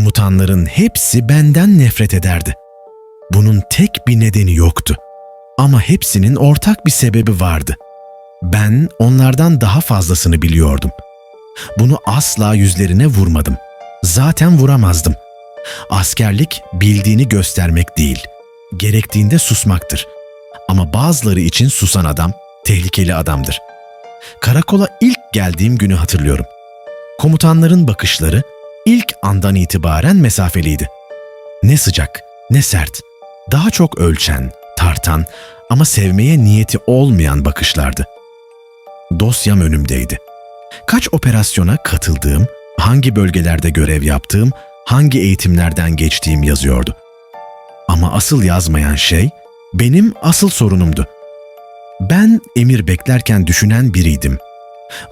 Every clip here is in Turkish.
Komutanların hepsi benden nefret ederdi. Bunun tek bir nedeni yoktu. Ama hepsinin ortak bir sebebi vardı. Ben onlardan daha fazlasını biliyordum. Bunu asla yüzlerine vurmadım. Zaten vuramazdım. Askerlik bildiğini göstermek değil, gerektiğinde susmaktır. Ama bazıları için susan adam tehlikeli adamdır. Karakola ilk geldiğim günü hatırlıyorum. Komutanların bakışları ilk andan itibaren mesafeliydi. Ne sıcak, ne sert, daha çok ölçen, tartan ama sevmeye niyeti olmayan bakışlardı. Dosyam önümdeydi. Kaç operasyona katıldığım, hangi bölgelerde görev yaptığım, hangi eğitimlerden geçtiğim yazıyordu. Ama asıl yazmayan şey benim asıl sorunumdu. Ben emir beklerken düşünen biriydim.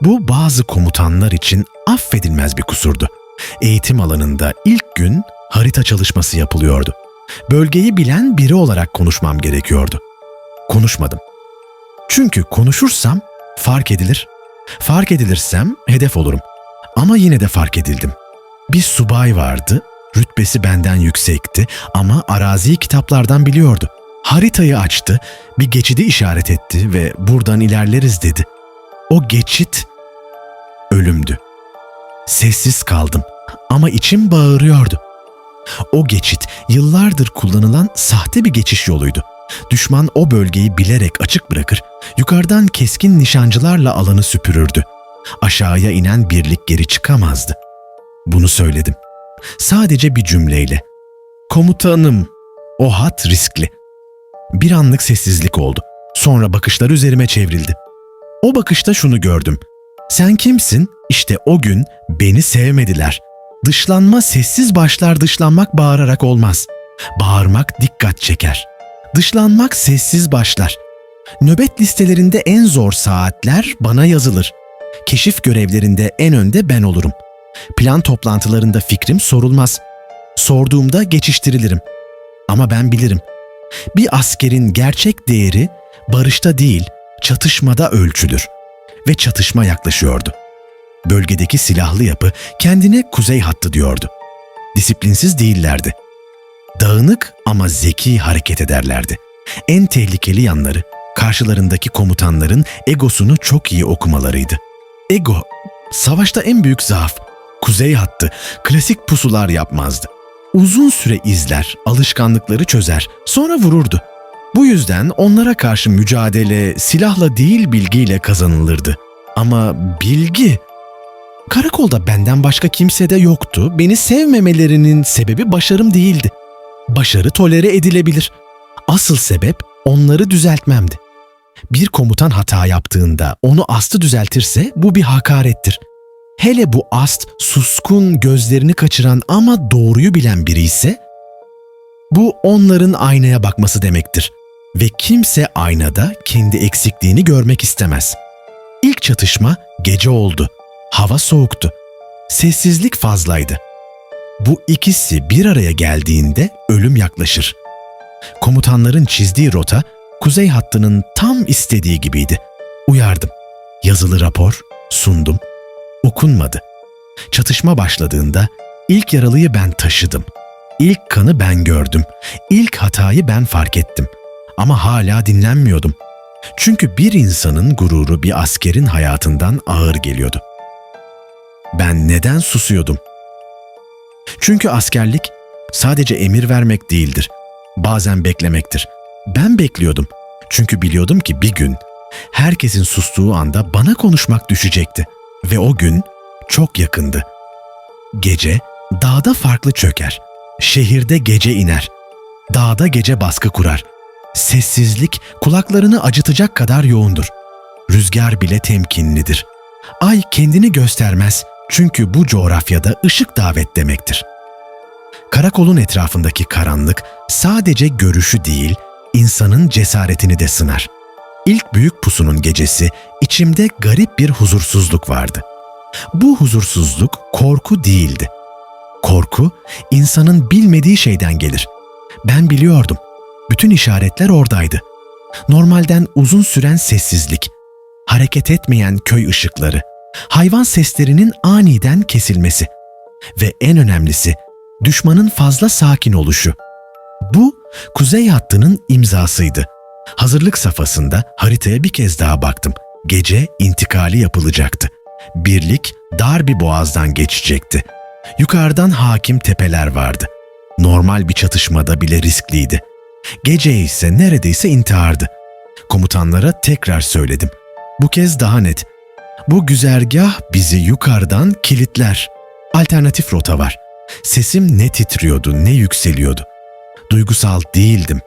Bu bazı komutanlar için affedilmez bir kusurdu. Eğitim alanında ilk gün harita çalışması yapılıyordu. Bölgeyi bilen biri olarak konuşmam gerekiyordu. Konuşmadım. Çünkü konuşursam fark edilir. Fark edilirsem hedef olurum. Ama yine de fark edildim. Bir subay vardı, rütbesi benden yüksekti ama araziyi kitaplardan biliyordu. Haritayı açtı, bir geçidi işaret etti ve buradan ilerleriz dedi. O geçit ölümdü. Sessiz kaldım ama içim bağırıyordu. O geçit yıllardır kullanılan sahte bir geçiş yoluydu. Düşman o bölgeyi bilerek açık bırakır, yukarıdan keskin nişancılarla alanı süpürürdü. Aşağıya inen birlik geri çıkamazdı. Bunu söyledim. Sadece bir cümleyle. Komutanım, o hat riskli. Bir anlık sessizlik oldu. Sonra bakışlar üzerime çevrildi. O bakışta şunu gördüm. Sen kimsin? İşte o gün beni sevmediler. Dışlanma sessiz başlar dışlanmak bağırarak olmaz. Bağırmak dikkat çeker. Dışlanmak sessiz başlar. Nöbet listelerinde en zor saatler bana yazılır. Keşif görevlerinde en önde ben olurum. Plan toplantılarında fikrim sorulmaz. Sorduğumda geçiştirilirim. Ama ben bilirim. Bir askerin gerçek değeri barışta değil, çatışmada ölçülür. Ve çatışma yaklaşıyordu. Bölgedeki silahlı yapı kendine kuzey hattı diyordu. Disiplinsiz değillerdi. Dağınık ama zeki hareket ederlerdi. En tehlikeli yanları karşılarındaki komutanların egosunu çok iyi okumalarıydı. Ego, savaşta en büyük zaaf. Kuzey hattı, klasik pusular yapmazdı. Uzun süre izler, alışkanlıkları çözer, sonra vururdu. Bu yüzden onlara karşı mücadele silahla değil bilgiyle kazanılırdı. Ama bilgi... Karakolda benden başka kimse de yoktu. Beni sevmemelerinin sebebi başarım değildi. Başarı tolere edilebilir. Asıl sebep onları düzeltmemdi. Bir komutan hata yaptığında onu astı düzeltirse bu bir hakarettir. Hele bu ast suskun gözlerini kaçıran ama doğruyu bilen biri ise bu onların aynaya bakması demektir ve kimse aynada kendi eksikliğini görmek istemez. İlk çatışma gece oldu. Hava soğuktu. Sessizlik fazlaydı. Bu ikisi bir araya geldiğinde ölüm yaklaşır. Komutanların çizdiği rota kuzey hattının tam istediği gibiydi. Uyardım. Yazılı rapor sundum. Okunmadı. Çatışma başladığında ilk yaralıyı ben taşıdım. İlk kanı ben gördüm. İlk hatayı ben fark ettim. Ama hala dinlenmiyordum. Çünkü bir insanın gururu bir askerin hayatından ağır geliyordu. Ben neden susuyordum? Çünkü askerlik sadece emir vermek değildir. Bazen beklemektir. Ben bekliyordum. Çünkü biliyordum ki bir gün herkesin sustuğu anda bana konuşmak düşecekti ve o gün çok yakındı. Gece dağda farklı çöker. Şehirde gece iner. Dağda gece baskı kurar. Sessizlik kulaklarını acıtacak kadar yoğundur. Rüzgar bile temkinlidir. Ay kendini göstermez çünkü bu coğrafyada ışık davet demektir. Karakolun etrafındaki karanlık sadece görüşü değil, insanın cesaretini de sınar. İlk büyük pusunun gecesi içimde garip bir huzursuzluk vardı. Bu huzursuzluk korku değildi. Korku insanın bilmediği şeyden gelir. Ben biliyordum. Bütün işaretler oradaydı. Normalden uzun süren sessizlik, hareket etmeyen köy ışıkları, hayvan seslerinin aniden kesilmesi ve en önemlisi düşmanın fazla sakin oluşu. Bu kuzey hattının imzasıydı. Hazırlık safhasında haritaya bir kez daha baktım. Gece intikali yapılacaktı. Birlik dar bir boğazdan geçecekti. Yukarıdan hakim tepeler vardı. Normal bir çatışmada bile riskliydi. Gece ise neredeyse intihardı. Komutanlara tekrar söyledim. Bu kez daha net. Bu güzergah bizi yukarıdan kilitler. Alternatif rota var. Sesim ne titriyordu ne yükseliyordu. Duygusal değildim.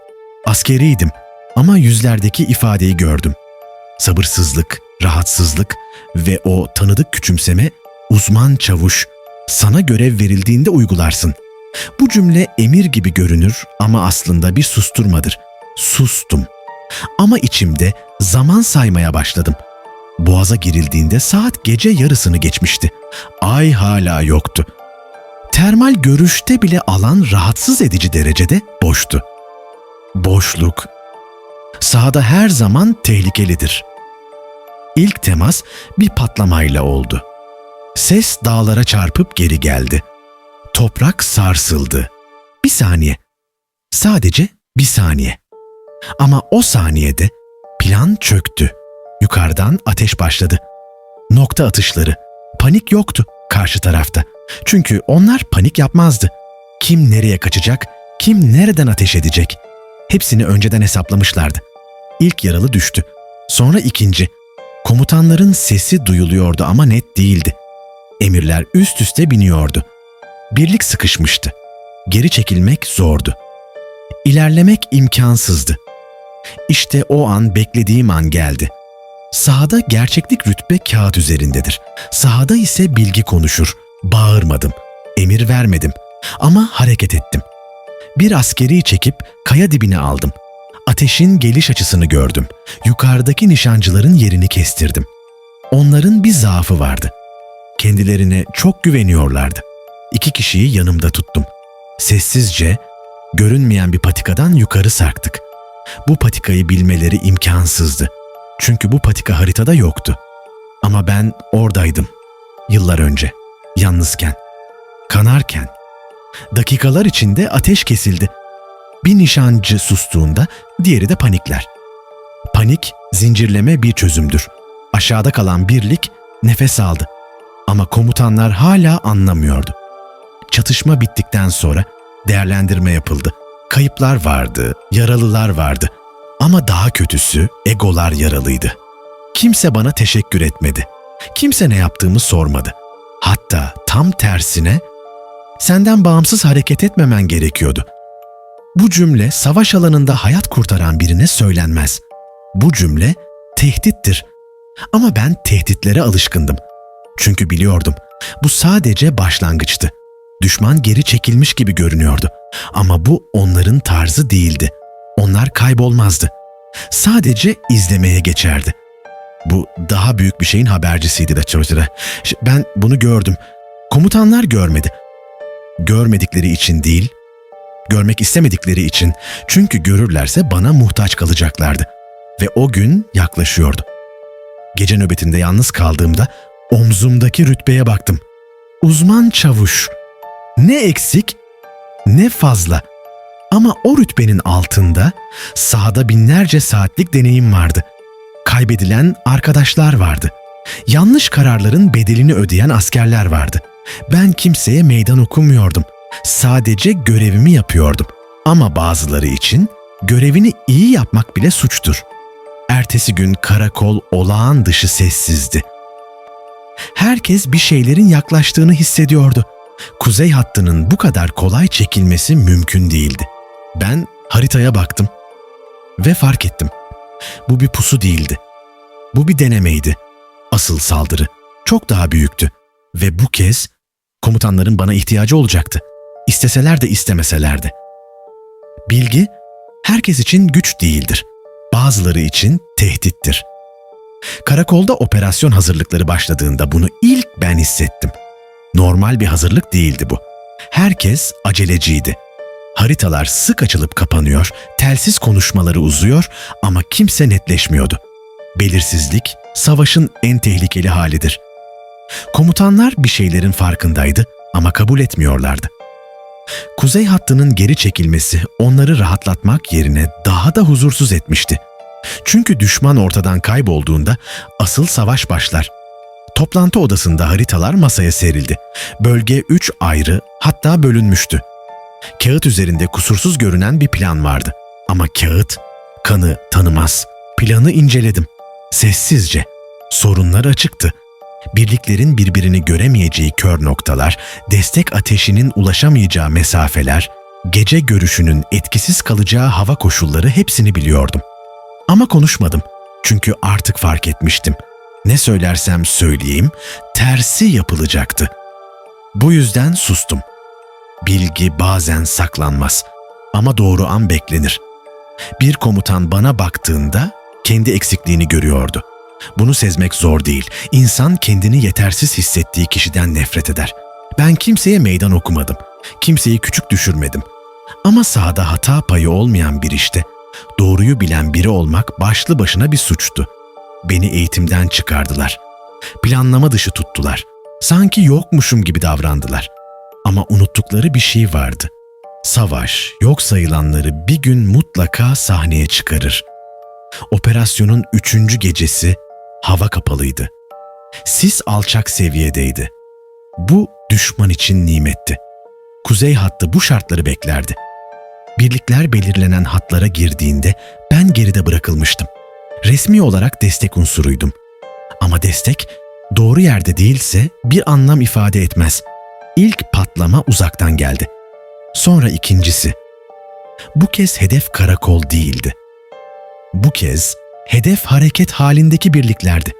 Askeriydim ama yüzlerdeki ifadeyi gördüm. Sabırsızlık, rahatsızlık ve o tanıdık küçümseme uzman çavuş sana görev verildiğinde uygularsın. Bu cümle emir gibi görünür ama aslında bir susturmadır. Sustum. Ama içimde zaman saymaya başladım. Boğaza girildiğinde saat gece yarısını geçmişti. Ay hala yoktu. Termal görüşte bile alan rahatsız edici derecede boştu. Boşluk. Sahada her zaman tehlikelidir. İlk temas bir patlamayla oldu. Ses dağlara çarpıp geri geldi. Toprak sarsıldı. Bir saniye. Sadece bir saniye. Ama o saniyede plan çöktü. Yukarıdan ateş başladı. Nokta atışları. Panik yoktu karşı tarafta. Çünkü onlar panik yapmazdı. Kim nereye kaçacak, kim nereden ateş edecek? Hepsini önceden hesaplamışlardı. İlk yaralı düştü. Sonra ikinci. Komutanların sesi duyuluyordu ama net değildi. Emirler üst üste biniyordu. Birlik sıkışmıştı. Geri çekilmek zordu. İlerlemek imkansızdı. İşte o an beklediğim an geldi. Sahada gerçeklik rütbe kağıt üzerindedir. Sahada ise bilgi konuşur. Bağırmadım, emir vermedim ama hareket ettim. Bir askeri çekip kaya dibine aldım. Ateşin geliş açısını gördüm. Yukarıdaki nişancıların yerini kestirdim. Onların bir zaafı vardı. Kendilerine çok güveniyorlardı. İki kişiyi yanımda tuttum. Sessizce, görünmeyen bir patikadan yukarı sarktık. Bu patikayı bilmeleri imkansızdı. Çünkü bu patika haritada yoktu. Ama ben oradaydım. Yıllar önce. Yalnızken. Kanarken. Dakikalar içinde ateş kesildi. Bir nişancı sustuğunda diğeri de panikler. Panik, zincirleme bir çözümdür. Aşağıda kalan birlik nefes aldı. Ama komutanlar hala anlamıyordu. Çatışma bittikten sonra değerlendirme yapıldı. Kayıplar vardı, yaralılar vardı. Ama daha kötüsü egolar yaralıydı. Kimse bana teşekkür etmedi. Kimse ne yaptığımı sormadı. Hatta tam tersine senden bağımsız hareket etmemen gerekiyordu. Bu cümle savaş alanında hayat kurtaran birine söylenmez. Bu cümle tehdittir. Ama ben tehditlere alışkındım. Çünkü biliyordum bu sadece başlangıçtı. Düşman geri çekilmiş gibi görünüyordu. Ama bu onların tarzı değildi. Onlar kaybolmazdı. Sadece izlemeye geçerdi. Bu daha büyük bir şeyin habercisiydi de çocuklar. Ben bunu gördüm. Komutanlar görmedi. Görmedikleri için değil, görmek istemedikleri için çünkü görürlerse bana muhtaç kalacaklardı. Ve o gün yaklaşıyordu. Gece nöbetinde yalnız kaldığımda omzumdaki rütbeye baktım. Uzman çavuş. Ne eksik ne fazla. Ama o rütbenin altında sahada binlerce saatlik deneyim vardı. Kaybedilen arkadaşlar vardı. Yanlış kararların bedelini ödeyen askerler vardı. Ben kimseye meydan okumuyordum. Sadece görevimi yapıyordum. Ama bazıları için görevini iyi yapmak bile suçtur. Ertesi gün karakol olağan dışı sessizdi. Herkes bir şeylerin yaklaştığını hissediyordu. Kuzey hattının bu kadar kolay çekilmesi mümkün değildi. Ben haritaya baktım ve fark ettim. Bu bir pusu değildi. Bu bir denemeydi. Asıl saldırı çok daha büyüktü ve bu kez komutanların bana ihtiyacı olacaktı. İsteseler de istemeseler de. Bilgi herkes için güç değildir. Bazıları için tehdittir. Karakolda operasyon hazırlıkları başladığında bunu ilk ben hissettim. Normal bir hazırlık değildi bu. Herkes aceleciydi. Haritalar sık açılıp kapanıyor, telsiz konuşmaları uzuyor ama kimse netleşmiyordu. Belirsizlik savaşın en tehlikeli halidir. Komutanlar bir şeylerin farkındaydı ama kabul etmiyorlardı. Kuzey hattının geri çekilmesi onları rahatlatmak yerine daha da huzursuz etmişti. Çünkü düşman ortadan kaybolduğunda asıl savaş başlar. Toplantı odasında haritalar masaya serildi. Bölge üç ayrı hatta bölünmüştü. Kağıt üzerinde kusursuz görünen bir plan vardı. Ama kağıt kanı tanımaz. Planı inceledim. Sessizce. Sorunlar açıktı. Birliklerin birbirini göremeyeceği kör noktalar, destek ateşinin ulaşamayacağı mesafeler, gece görüşünün etkisiz kalacağı hava koşulları hepsini biliyordum. Ama konuşmadım. Çünkü artık fark etmiştim. Ne söylersem söyleyeyim, tersi yapılacaktı. Bu yüzden sustum. Bilgi bazen saklanmaz ama doğru an beklenir. Bir komutan bana baktığında kendi eksikliğini görüyordu. Bunu sezmek zor değil. İnsan kendini yetersiz hissettiği kişiden nefret eder. Ben kimseye meydan okumadım. Kimseyi küçük düşürmedim. Ama sahada hata payı olmayan bir işte, doğruyu bilen biri olmak başlı başına bir suçtu. Beni eğitimden çıkardılar. Planlama dışı tuttular. Sanki yokmuşum gibi davrandılar. Ama unuttukları bir şey vardı. Savaş, yok sayılanları bir gün mutlaka sahneye çıkarır. Operasyonun üçüncü gecesi hava kapalıydı. Sis alçak seviyedeydi. Bu düşman için nimetti. Kuzey hattı bu şartları beklerdi. Birlikler belirlenen hatlara girdiğinde ben geride bırakılmıştım. Resmi olarak destek unsuruydum. Ama destek doğru yerde değilse bir anlam ifade etmez. İlk patlama uzaktan geldi. Sonra ikincisi. Bu kez hedef karakol değildi. Bu kez hedef hareket halindeki birliklerdi.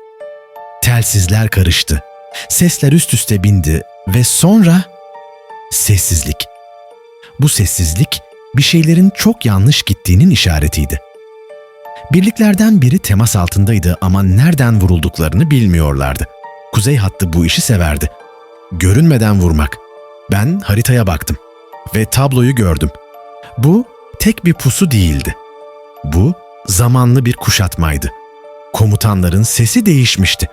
Telsizler karıştı. Sesler üst üste bindi ve sonra sessizlik. Bu sessizlik bir şeylerin çok yanlış gittiğinin işaretiydi. Birliklerden biri temas altındaydı ama nereden vurulduklarını bilmiyorlardı. Kuzey hattı bu işi severdi. Görünmeden vurmak. Ben haritaya baktım ve tabloyu gördüm. Bu tek bir pusu değildi. Bu zamanlı bir kuşatmaydı. Komutanların sesi değişmişti.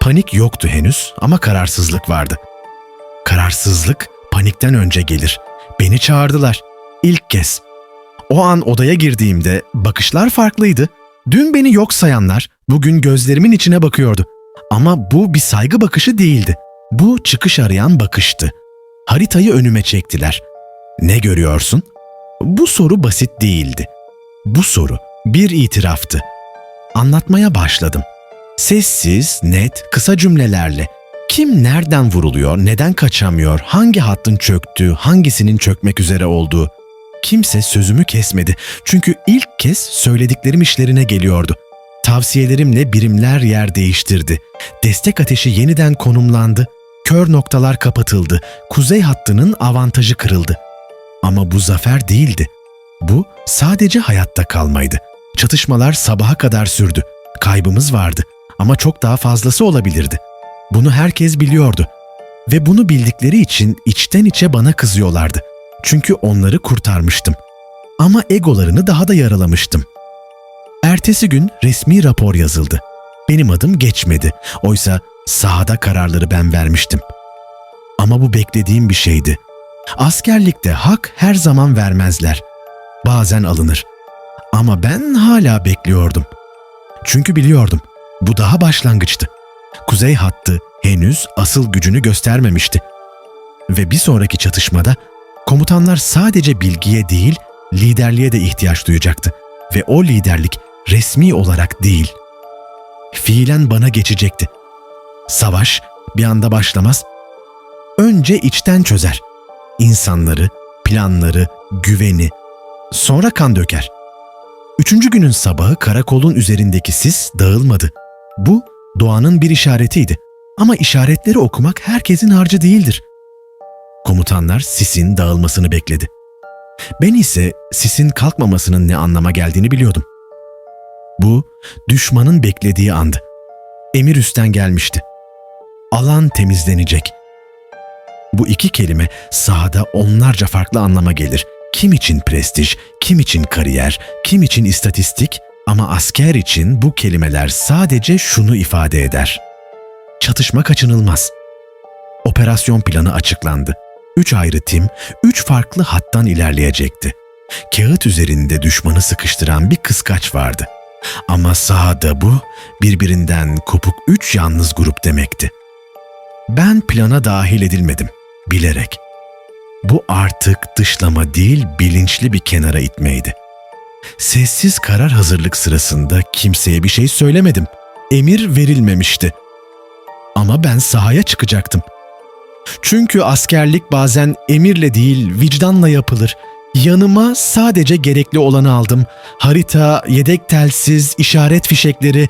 Panik yoktu henüz ama kararsızlık vardı. Kararsızlık panikten önce gelir. Beni çağırdılar. İlk kez. O an odaya girdiğimde bakışlar farklıydı. Dün beni yok sayanlar bugün gözlerimin içine bakıyordu. Ama bu bir saygı bakışı değildi. Bu çıkış arayan bakıştı. Haritayı önüme çektiler. Ne görüyorsun? Bu soru basit değildi. Bu soru bir itiraftı. Anlatmaya başladım. Sessiz, net, kısa cümlelerle. Kim nereden vuruluyor, neden kaçamıyor, hangi hattın çöktüğü, hangisinin çökmek üzere olduğu. Kimse sözümü kesmedi. Çünkü ilk kez söylediklerim işlerine geliyordu. Tavsiyelerimle birimler yer değiştirdi. Destek ateşi yeniden konumlandı. Kör noktalar kapatıldı. Kuzey hattının avantajı kırıldı. Ama bu zafer değildi. Bu sadece hayatta kalmaydı. Çatışmalar sabaha kadar sürdü. Kaybımız vardı ama çok daha fazlası olabilirdi. Bunu herkes biliyordu. Ve bunu bildikleri için içten içe bana kızıyorlardı. Çünkü onları kurtarmıştım. Ama egolarını daha da yaralamıştım. Ertesi gün resmi rapor yazıldı. Benim adım geçmedi. Oysa sahada kararları ben vermiştim. Ama bu beklediğim bir şeydi. Askerlikte hak her zaman vermezler. Bazen alınır. Ama ben hala bekliyordum. Çünkü biliyordum. Bu daha başlangıçtı. Kuzey hattı henüz asıl gücünü göstermemişti. Ve bir sonraki çatışmada komutanlar sadece bilgiye değil, liderliğe de ihtiyaç duyacaktı. Ve o liderlik resmi olarak değil, fiilen bana geçecekti. Savaş bir anda başlamaz. Önce içten çözer. İnsanları, planları, güveni, sonra kan döker. Üçüncü günün sabahı karakolun üzerindeki sis dağılmadı. Bu doğanın bir işaretiydi. Ama işaretleri okumak herkesin harcı değildir. Komutanlar sisin dağılmasını bekledi. Ben ise sisin kalkmamasının ne anlama geldiğini biliyordum. Bu düşmanın beklediği andı. Emir üstten gelmişti. Alan temizlenecek. Bu iki kelime sahada onlarca farklı anlama gelir. Kim için prestij, kim için kariyer, kim için istatistik ama asker için bu kelimeler sadece şunu ifade eder. Çatışma kaçınılmaz. Operasyon planı açıklandı. Üç ayrı tim, üç farklı hattan ilerleyecekti. Kağıt üzerinde düşmanı sıkıştıran bir kıskaç vardı. Ama sahada bu, birbirinden kopuk üç yalnız grup demekti. Ben plana dahil edilmedim, bilerek. Bu artık dışlama değil, bilinçli bir kenara itmeydi. Sessiz karar hazırlık sırasında kimseye bir şey söylemedim. Emir verilmemişti. Ama ben sahaya çıkacaktım. Çünkü askerlik bazen emirle değil, vicdanla yapılır. Yanıma sadece gerekli olanı aldım. Harita, yedek telsiz, işaret fişekleri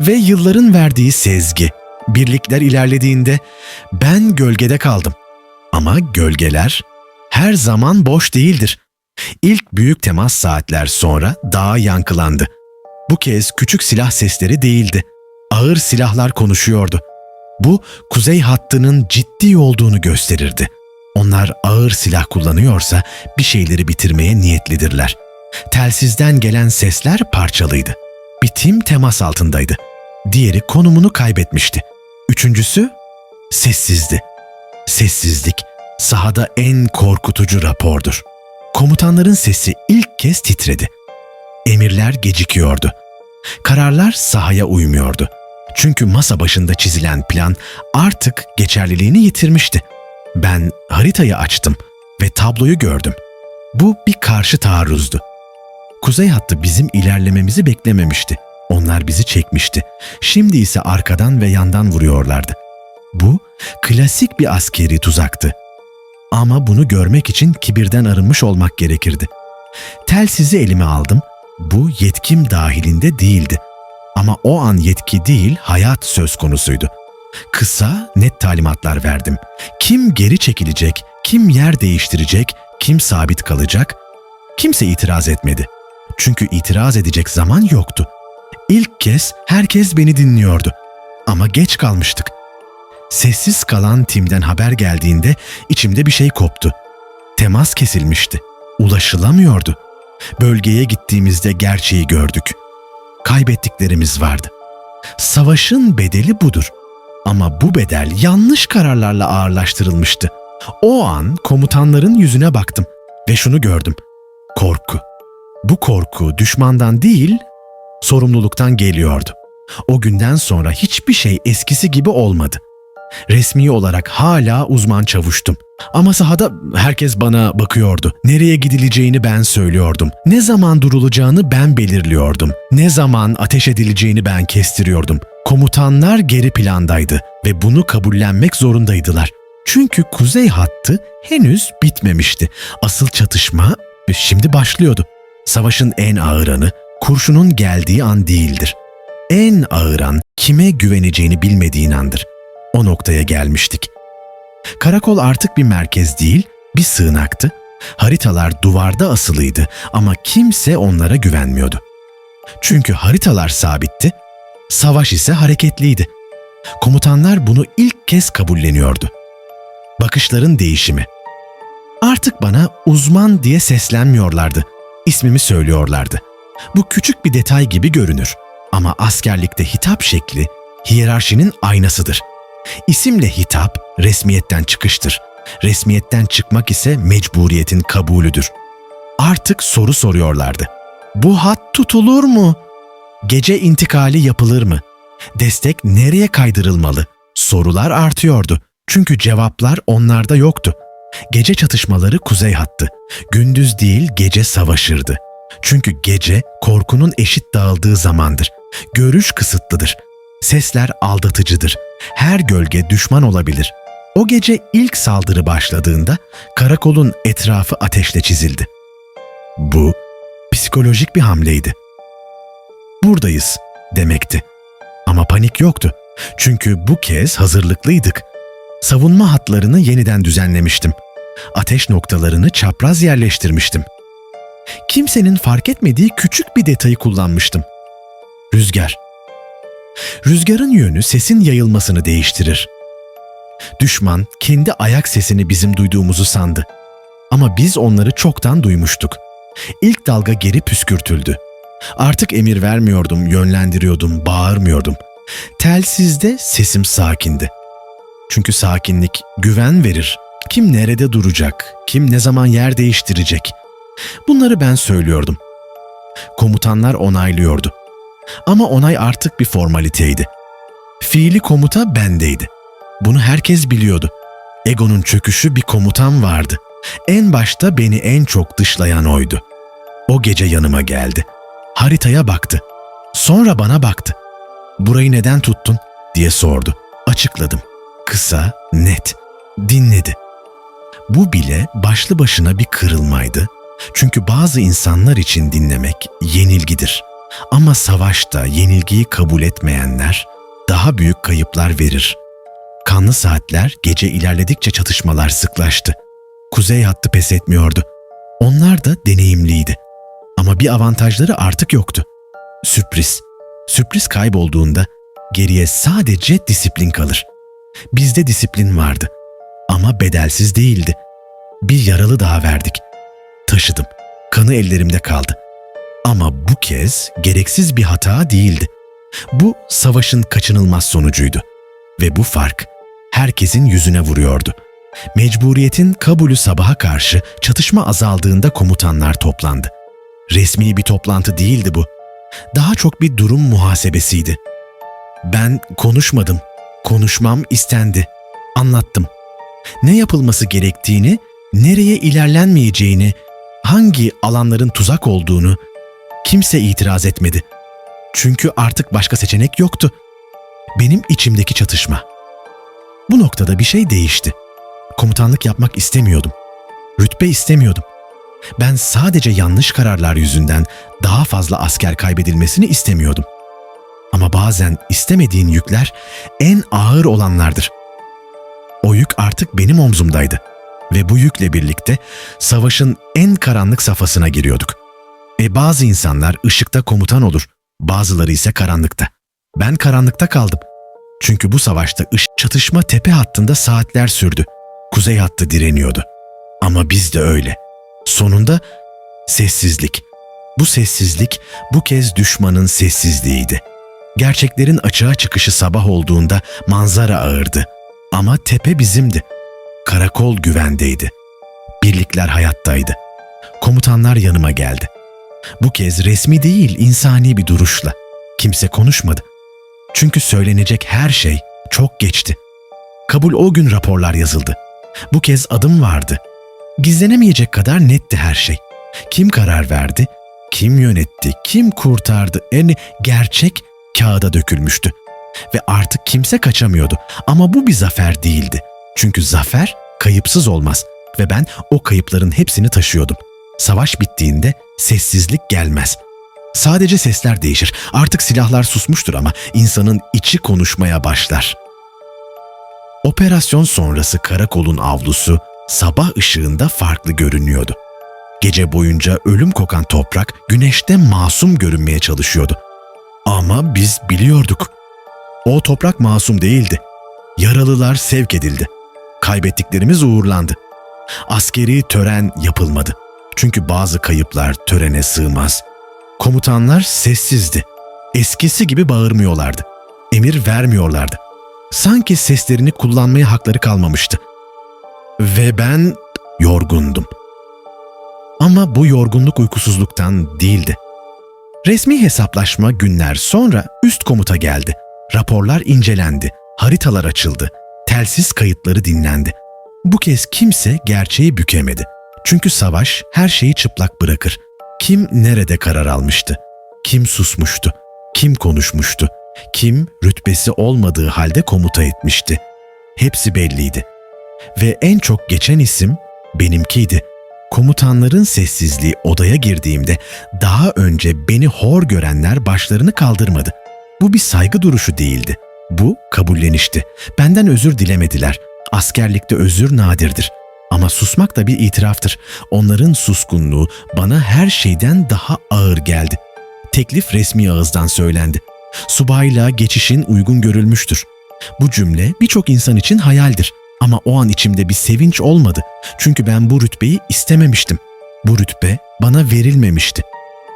ve yılların verdiği sezgi. Birlikler ilerlediğinde ben gölgede kaldım. Ama gölgeler her zaman boş değildir. İlk büyük temas saatler sonra dağ yankılandı. Bu kez küçük silah sesleri değildi. Ağır silahlar konuşuyordu. Bu kuzey hattının ciddi olduğunu gösterirdi. Onlar ağır silah kullanıyorsa bir şeyleri bitirmeye niyetlidirler. Telsizden gelen sesler parçalıydı. Bir tim temas altındaydı. Diğeri konumunu kaybetmişti. Üçüncüsü sessizdi. Sessizlik sahada en korkutucu rapordur. Komutanların sesi ilk kez titredi. Emirler gecikiyordu. Kararlar sahaya uymuyordu. Çünkü masa başında çizilen plan artık geçerliliğini yitirmişti. Ben haritayı açtım ve tabloyu gördüm. Bu bir karşı taarruzdu. Kuzey hattı bizim ilerlememizi beklememişti. Onlar bizi çekmişti. Şimdi ise arkadan ve yandan vuruyorlardı. Bu klasik bir askeri tuzaktı. Ama bunu görmek için kibirden arınmış olmak gerekirdi. Telsizi elime aldım. Bu yetkim dahilinde değildi. Ama o an yetki değil, hayat söz konusuydu. Kısa, net talimatlar verdim. Kim geri çekilecek, kim yer değiştirecek, kim sabit kalacak? Kimse itiraz etmedi. Çünkü itiraz edecek zaman yoktu. İlk kez herkes beni dinliyordu. Ama geç kalmıştık. Sessiz kalan timden haber geldiğinde içimde bir şey koptu. Temas kesilmişti. Ulaşılamıyordu. Bölgeye gittiğimizde gerçeği gördük. Kaybettiklerimiz vardı. Savaşın bedeli budur. Ama bu bedel yanlış kararlarla ağırlaştırılmıştı. O an komutanların yüzüne baktım ve şunu gördüm. Korku. Bu korku düşmandan değil, sorumluluktan geliyordu. O günden sonra hiçbir şey eskisi gibi olmadı. Resmi olarak hala uzman çavuştum. Ama sahada herkes bana bakıyordu. Nereye gidileceğini ben söylüyordum. Ne zaman durulacağını ben belirliyordum. Ne zaman ateş edileceğini ben kestiriyordum. Komutanlar geri plandaydı ve bunu kabullenmek zorundaydılar. Çünkü kuzey hattı henüz bitmemişti. Asıl çatışma şimdi başlıyordu. Savaşın en ağır anı kurşunun geldiği an değildir. En ağır an kime güveneceğini bilmediğin andır. O noktaya gelmiştik. Karakol artık bir merkez değil, bir sığınaktı. Haritalar duvarda asılıydı ama kimse onlara güvenmiyordu. Çünkü haritalar sabitti, savaş ise hareketliydi. Komutanlar bunu ilk kez kabulleniyordu. Bakışların değişimi. Artık bana uzman diye seslenmiyorlardı. İsmimi söylüyorlardı. Bu küçük bir detay gibi görünür ama askerlikte hitap şekli hiyerarşinin aynasıdır. İsimle hitap resmiyetten çıkıştır. Resmiyetten çıkmak ise mecburiyetin kabulüdür. Artık soru soruyorlardı. Bu hat tutulur mu? Gece intikali yapılır mı? Destek nereye kaydırılmalı? Sorular artıyordu. Çünkü cevaplar onlarda yoktu. Gece çatışmaları kuzey hattı. Gündüz değil gece savaşırdı. Çünkü gece korkunun eşit dağıldığı zamandır. Görüş kısıtlıdır. Sesler aldatıcıdır. Her gölge düşman olabilir. O gece ilk saldırı başladığında karakolun etrafı ateşle çizildi. Bu psikolojik bir hamleydi. Buradayız demekti. Ama panik yoktu. Çünkü bu kez hazırlıklıydık. Savunma hatlarını yeniden düzenlemiştim. Ateş noktalarını çapraz yerleştirmiştim. Kimsenin fark etmediği küçük bir detayı kullanmıştım. Rüzgar. Rüzgarın yönü sesin yayılmasını değiştirir. Düşman kendi ayak sesini bizim duyduğumuzu sandı. Ama biz onları çoktan duymuştuk. İlk dalga geri püskürtüldü. Artık emir vermiyordum, yönlendiriyordum, bağırmıyordum. Telsizde sesim sakindi. Çünkü sakinlik güven verir, Kim nerede duracak? Kim ne zaman yer değiştirecek? Bunları ben söylüyordum. Komutanlar onaylıyordu. Ama onay artık bir formaliteydi. Fiili komuta bendeydi. Bunu herkes biliyordu. Egon'un çöküşü bir komutan vardı. En başta beni en çok dışlayan oydu. O gece yanıma geldi. Haritaya baktı. Sonra bana baktı. Burayı neden tuttun diye sordu. Açıkladım. Kısa, net. Dinledi. Bu bile başlı başına bir kırılmaydı. Çünkü bazı insanlar için dinlemek yenilgidir. Ama savaşta yenilgiyi kabul etmeyenler daha büyük kayıplar verir. Kanlı saatler gece ilerledikçe çatışmalar sıklaştı. Kuzey hattı pes etmiyordu. Onlar da deneyimliydi. Ama bir avantajları artık yoktu. Sürpriz. Sürpriz kaybolduğunda geriye sadece disiplin kalır. Bizde disiplin vardı ama bedelsiz değildi. Bir yaralı daha verdik. Taşıdım. Kanı ellerimde kaldı. Ama bu kez gereksiz bir hata değildi. Bu savaşın kaçınılmaz sonucuydu. Ve bu fark herkesin yüzüne vuruyordu. Mecburiyetin kabulü sabaha karşı çatışma azaldığında komutanlar toplandı. Resmi bir toplantı değildi bu. Daha çok bir durum muhasebesiydi. Ben konuşmadım. Konuşmam istendi. Anlattım. Ne yapılması gerektiğini, nereye ilerlenmeyeceğini, hangi alanların tuzak olduğunu kimse itiraz etmedi. Çünkü artık başka seçenek yoktu. Benim içimdeki çatışma. Bu noktada bir şey değişti. Komutanlık yapmak istemiyordum. Rütbe istemiyordum. Ben sadece yanlış kararlar yüzünden daha fazla asker kaybedilmesini istemiyordum. Ama bazen istemediğin yükler en ağır olanlardır. O yük artık benim omzumdaydı ve bu yükle birlikte savaşın en karanlık safhasına giriyorduk. Ve bazı insanlar ışıkta komutan olur, bazıları ise karanlıkta. Ben karanlıkta kaldım. Çünkü bu savaşta ışık çatışma tepe hattında saatler sürdü. Kuzey hattı direniyordu. Ama biz de öyle. Sonunda sessizlik. Bu sessizlik bu kez düşmanın sessizliğiydi. Gerçeklerin açığa çıkışı sabah olduğunda manzara ağırdı. Ama tepe bizimdi. Karakol güvendeydi. Birlikler hayattaydı. Komutanlar yanıma geldi. Bu kez resmi değil insani bir duruşla. Kimse konuşmadı. Çünkü söylenecek her şey çok geçti. Kabul o gün raporlar yazıldı. Bu kez adım vardı. Gizlenemeyecek kadar netti her şey. Kim karar verdi, kim yönetti, kim kurtardı en gerçek kağıda dökülmüştü. Ve artık kimse kaçamıyordu. Ama bu bir zafer değildi. Çünkü zafer kayıpsız olmaz ve ben o kayıpların hepsini taşıyordum. Savaş bittiğinde sessizlik gelmez. Sadece sesler değişir. Artık silahlar susmuştur ama insanın içi konuşmaya başlar. Operasyon sonrası karakolun avlusu sabah ışığında farklı görünüyordu. Gece boyunca ölüm kokan toprak güneşte masum görünmeye çalışıyordu. Ama biz biliyorduk. O toprak masum değildi. Yaralılar sevk edildi. Kaybettiklerimiz uğurlandı. Askeri tören yapılmadı. Çünkü bazı kayıplar törene sığmaz. Komutanlar sessizdi. Eskisi gibi bağırmıyorlardı. Emir vermiyorlardı. Sanki seslerini kullanmaya hakları kalmamıştı. Ve ben yorgundum. Ama bu yorgunluk uykusuzluktan değildi. Resmi hesaplaşma günler sonra üst komuta geldi. Raporlar incelendi, haritalar açıldı, telsiz kayıtları dinlendi. Bu kez kimse gerçeği bükemedi. Çünkü savaş her şeyi çıplak bırakır. Kim nerede karar almıştı? Kim susmuştu? Kim konuşmuştu? Kim rütbesi olmadığı halde komuta etmişti? Hepsi belliydi. Ve en çok geçen isim benimkiydi. Komutanların sessizliği odaya girdiğimde daha önce beni hor görenler başlarını kaldırmadı. Bu bir saygı duruşu değildi. Bu kabullenişti. Benden özür dilemediler. Askerlikte özür nadirdir. Ama susmak da bir itiraftır. Onların suskunluğu bana her şeyden daha ağır geldi. Teklif resmi ağızdan söylendi. Subayla geçişin uygun görülmüştür. Bu cümle birçok insan için hayaldir. Ama o an içimde bir sevinç olmadı. Çünkü ben bu rütbeyi istememiştim. Bu rütbe bana verilmemişti.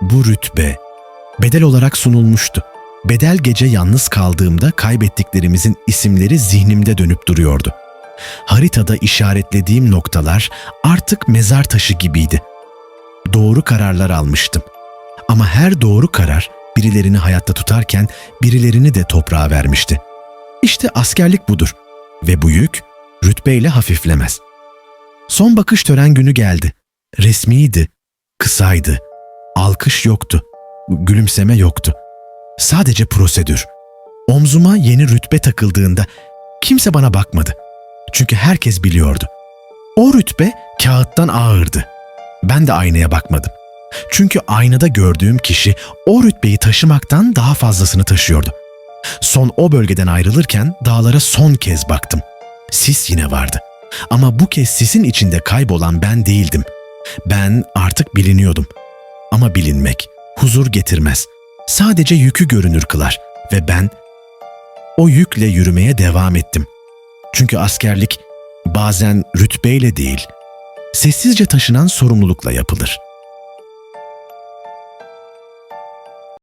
Bu rütbe bedel olarak sunulmuştu. Bedel gece yalnız kaldığımda kaybettiklerimizin isimleri zihnimde dönüp duruyordu. Haritada işaretlediğim noktalar artık mezar taşı gibiydi. Doğru kararlar almıştım. Ama her doğru karar birilerini hayatta tutarken birilerini de toprağa vermişti. İşte askerlik budur ve bu yük rütbeyle hafiflemez. Son bakış tören günü geldi. Resmiydi, kısaydı, alkış yoktu, gülümseme yoktu. Sadece prosedür. Omzuma yeni rütbe takıldığında kimse bana bakmadı. Çünkü herkes biliyordu. O rütbe kağıttan ağırdı. Ben de aynaya bakmadım. Çünkü aynada gördüğüm kişi o rütbeyi taşımaktan daha fazlasını taşıyordu. Son o bölgeden ayrılırken dağlara son kez baktım. Sis yine vardı. Ama bu kez sisin içinde kaybolan ben değildim. Ben artık biliniyordum. Ama bilinmek huzur getirmez. Sadece yükü görünür kılar ve ben o yükle yürümeye devam ettim. Çünkü askerlik bazen rütbeyle değil, sessizce taşınan sorumlulukla yapılır.''